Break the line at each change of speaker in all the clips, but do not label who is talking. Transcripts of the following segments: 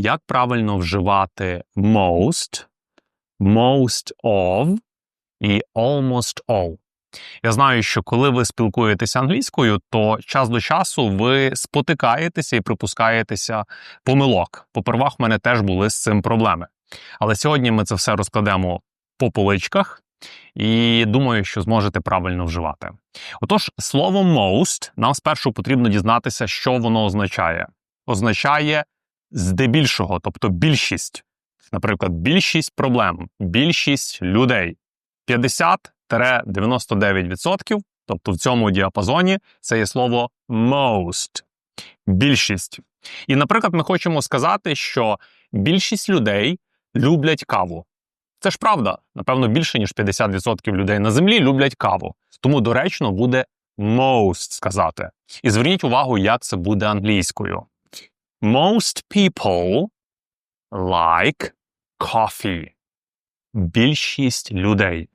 як правильно вживати most, most of і almost all. Я знаю, що коли ви спілкуєтеся англійською, то час до часу ви спотикаєтеся і припускаєтеся помилок. Попервах в мене теж були з цим проблеми. Але сьогодні ми це все розкладемо по поличках і думаю, що зможете правильно вживати. Отож, слово most нам спершу потрібно дізнатися, що воно означає. Означає здебільшого, тобто більшість. Наприклад, більшість проблем, більшість людей. 50-99%, тобто в цьому діапазоні це є слово most. Більшість. І, наприклад, ми хочемо сказати, що більшість людей люблять каву. Це ж правда. Напевно, більше ніж 50% людей на землі люблять каву. Тому доречно буде most сказати. І зверніть увагу, як це буде англійською. Most people like coffee. Більшість людей.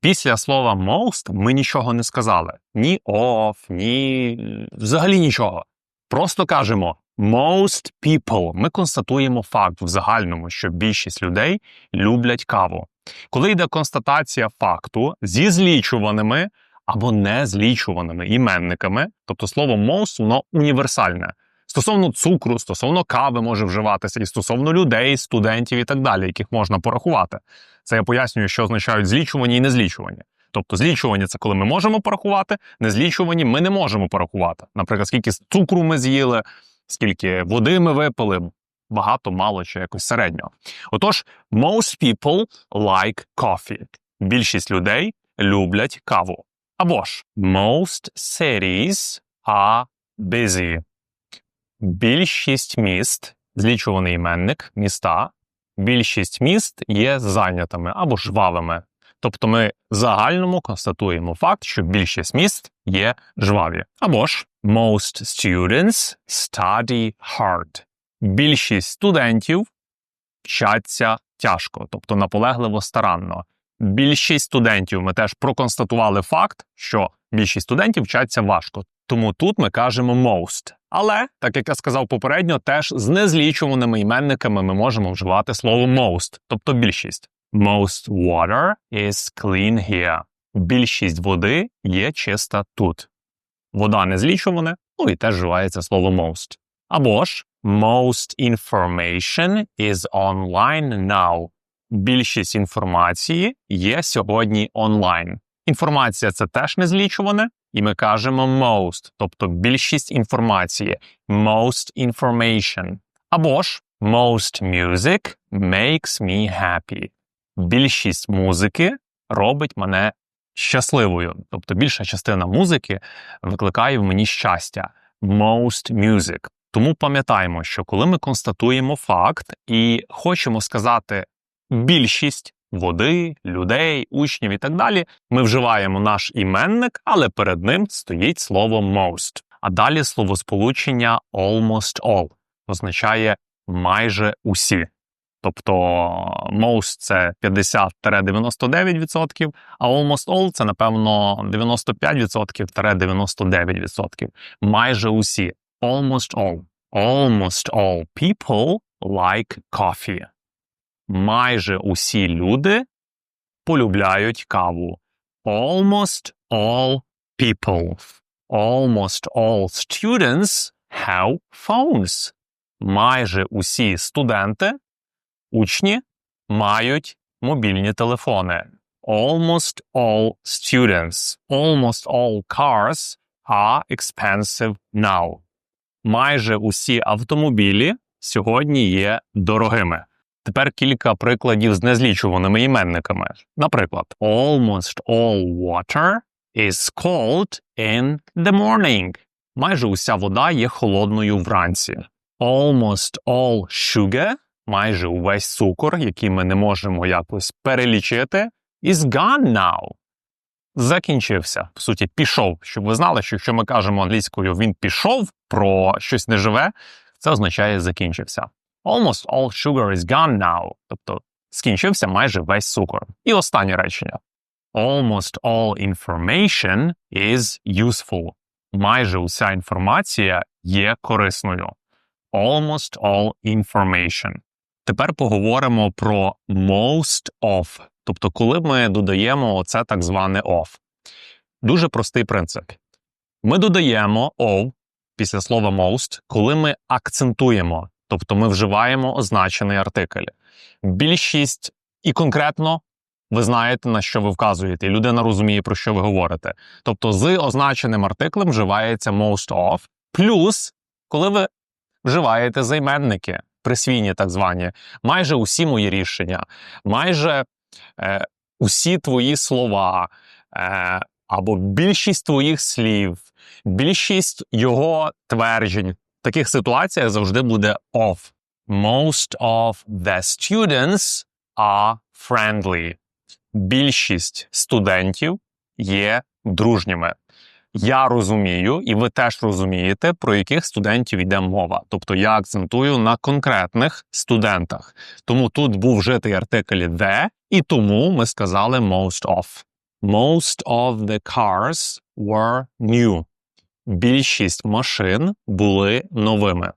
Після слова most ми нічого не сказали. Ні of, ні взагалі нічого. Просто кажемо most people. Ми констатуємо факт в загальному, що більшість людей люблять каву. Коли йде констатація факту зі злічуваними або незлічуваними іменниками, тобто слово most, воно універсальне. Стосовно цукру, стосовно кави може вживатися, і стосовно людей, студентів і так далі, яких можна порахувати. Це я пояснюю, що означають злічувані і незлічувані. Тобто злічувані це коли ми можемо порахувати, незлічувані ми не можемо порахувати. Наприклад, скільки цукру ми з'їли, скільки води ми випили, багато, мало чи якось середньо. Отож, most people like coffee. Більшість людей люблять каву. Або ж most cities are busy. Більшість міст, злічуваний іменник, міста, більшість міст є зайнятими або жвавими. Тобто ми загальному констатуємо факт, що більшість міст є жваві. Або ж most students study hard. Більшість студентів вчаться тяжко, тобто наполегливо старанно. Більшість студентів ми теж проконстатували факт, що більшість студентів вчаться важко. Тому тут ми кажемо most. Але, так як я сказав попередньо, теж з незлічуваними іменниками ми можемо вживати слово most, тобто більшість. Most water is clean here. Більшість води є чиста тут. Вода не злічуване, ну і теж вживається слово most. Або ж most information is online now. Більшість інформації є сьогодні онлайн. Інформація це теж не злічуване, і ми кажемо most, тобто більшість інформації, most information. Або ж most music makes me happy. Більшість музики робить мене щасливою. Тобто більша частина музики викликає в мені щастя. Most music. Тому пам'ятаємо, що коли ми констатуємо факт і хочемо сказати більшість води, людей, учнів і так далі, ми вживаємо наш іменник, але перед ним стоїть слово most. А далі словосполучення almost all означає майже усі. Тобто most – це 50-99%, а almost all – це, напевно, 95%-99%. Майже усі. Almost all. Almost all people like coffee майже усі люди полюбляють каву. Almost all people. Almost all students have phones. Майже усі студенти, учні мають мобільні телефони. Almost all students. Almost all cars are expensive now. Майже усі автомобілі сьогодні є дорогими. Тепер кілька прикладів з незлічуваними іменниками. Наприклад, almost all water is cold in the morning. Майже уся вода є холодною вранці. Almost all sugar, майже увесь цукор, який ми не можемо якось перелічити, is gone now. Закінчився. В суті, пішов. Щоб ви знали, що якщо ми кажемо англійською він пішов про щось неживе, це означає закінчився. Almost all sugar is gone now. Тобто скінчився майже весь цукор. І останнє речення. Almost all information is useful. Майже уся інформація є корисною. almost all information. Тепер поговоримо про most of, тобто коли ми додаємо оце так зване of. Дуже простий принцип. Ми додаємо of після слова most, коли ми акцентуємо, тобто ми вживаємо означений артикль. Більшість і конкретно ви знаєте, на що ви вказуєте, і людина розуміє, про що ви говорите. Тобто, з означеним артиклем вживається most of, плюс, коли ви вживаєте займенники, присвійні так звані, майже усі мої рішення, майже е, усі твої слова. Е, або більшість твоїх слів, більшість його тверджень. Таких ситуаціях завжди буде of. Most of the students are friendly. Більшість студентів є дружніми. Я розумію, і ви теж розумієте, про яких студентів йде мова. Тобто я акцентую на конкретних студентах. Тому тут був вжитий артикль the, і тому ми сказали most of. Most of the cars were new. Більшість машин були новими.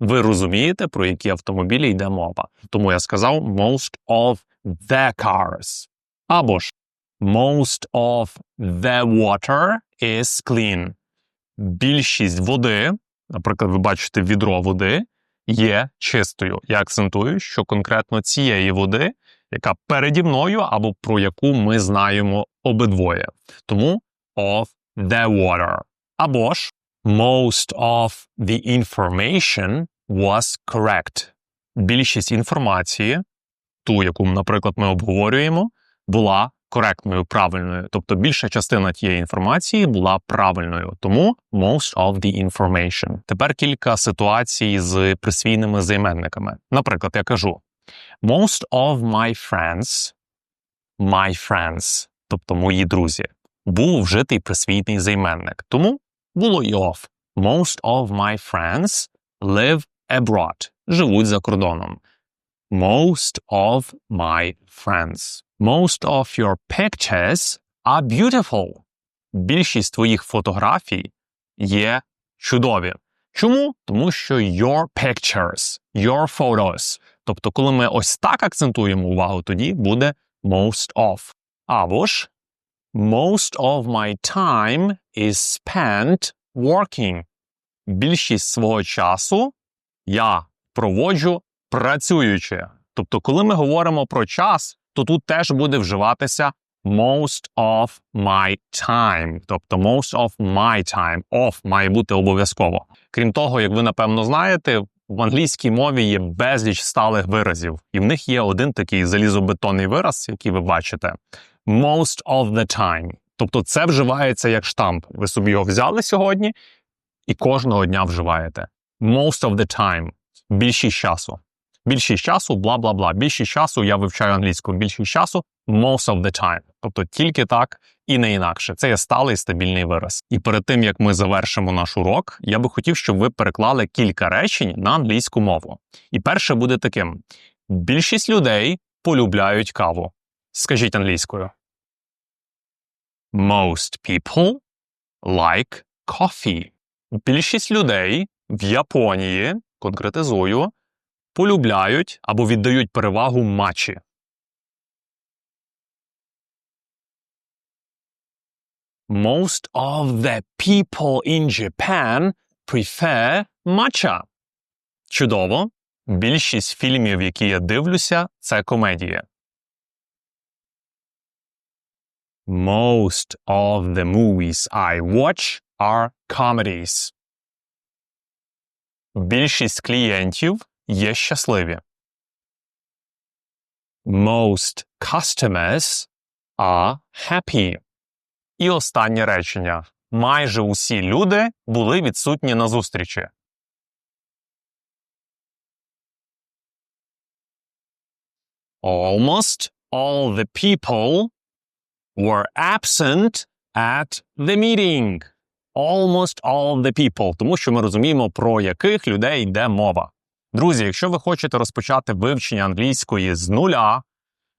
Ви розумієте, про які автомобілі йде мова. Тому я сказав most of the cars. Або ж most of the water is clean. Більшість води, наприклад, ви бачите відро води, є чистою. Я акцентую, що конкретно цієї води яка переді мною або про яку ми знаємо обидвоє. Тому of the water. Або ж most of the information was correct. Більшість інформації, ту, яку, наприклад, ми обговорюємо, була коректною, правильною. Тобто більша частина тієї інформації була правильною. Тому most of the information. Тепер кілька ситуацій з присвійними займенниками. Наприклад, я кажу Most of my friends, my friends, тобто мої друзі, був вжитий присвітний займенник. Тому було й of. Most of my friends live abroad, живуть за кордоном. Most of my friends. Most of your pictures are beautiful. Більшість твоїх фотографій є чудові. Чому? Тому що your pictures, your photos Тобто, коли ми ось так акцентуємо увагу, тоді буде most of. Або ж most of my time is spent working. Більшість свого часу я проводжу працюючи. Тобто, коли ми говоримо про час, то тут теж буде вживатися most of my time. Тобто most of my time. Of має бути обов'язково. Крім того, як ви напевно знаєте, в англійській мові є безліч сталих виразів, і в них є один такий залізобетонний вираз, який ви бачите: most of the time. Тобто це вживається як штамп. Ви собі його взяли сьогодні і кожного дня вживаєте. Most of the time. Більшість часу. Більшість часу, бла бла бла. Більшість часу я вивчаю англійську. Більшість часу most of the time. Тобто тільки так і не інакше. Це є сталий стабільний вираз. І перед тим як ми завершимо наш урок, я би хотів, щоб ви переклали кілька речень на англійську мову. І перше буде таким: більшість людей полюбляють каву. Скажіть англійською. Most people like coffee. Більшість людей в Японії, конкретизую, полюбляють або віддають перевагу матчі. Most of the people in Japan prefer matcha. Чудово. Більшість фільмів, які я дивлюся, це комедія. Most of the movies I watch are comedies. Більшість клієнтів є щасливі. Most customers are happy. І останнє речення. Майже усі люди були відсутні на зустрічі. Almost all the people were absent at the meeting. Almost all the people. Тому що ми розуміємо, про яких людей йде мова. Друзі, якщо ви хочете розпочати вивчення англійської з нуля,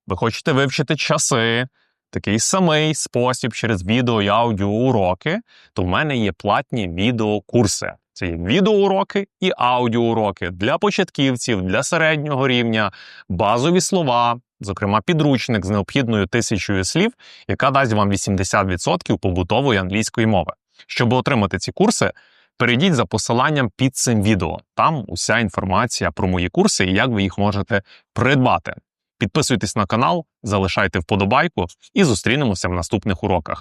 ви хочете вивчити часи, такий самий спосіб через відео і аудіоуроки, то в мене є платні відеокурси. Це є відеоуроки і аудіоуроки для початківців, для середнього рівня, базові слова, зокрема підручник з необхідною тисячою слів, яка дасть вам 80% побутової англійської мови. Щоб отримати ці курси, перейдіть за посиланням під цим відео. Там уся інформація про мої курси і як ви їх можете придбати. Підписуйтесь на канал, залишайте вподобайку і зустрінемося в наступних уроках.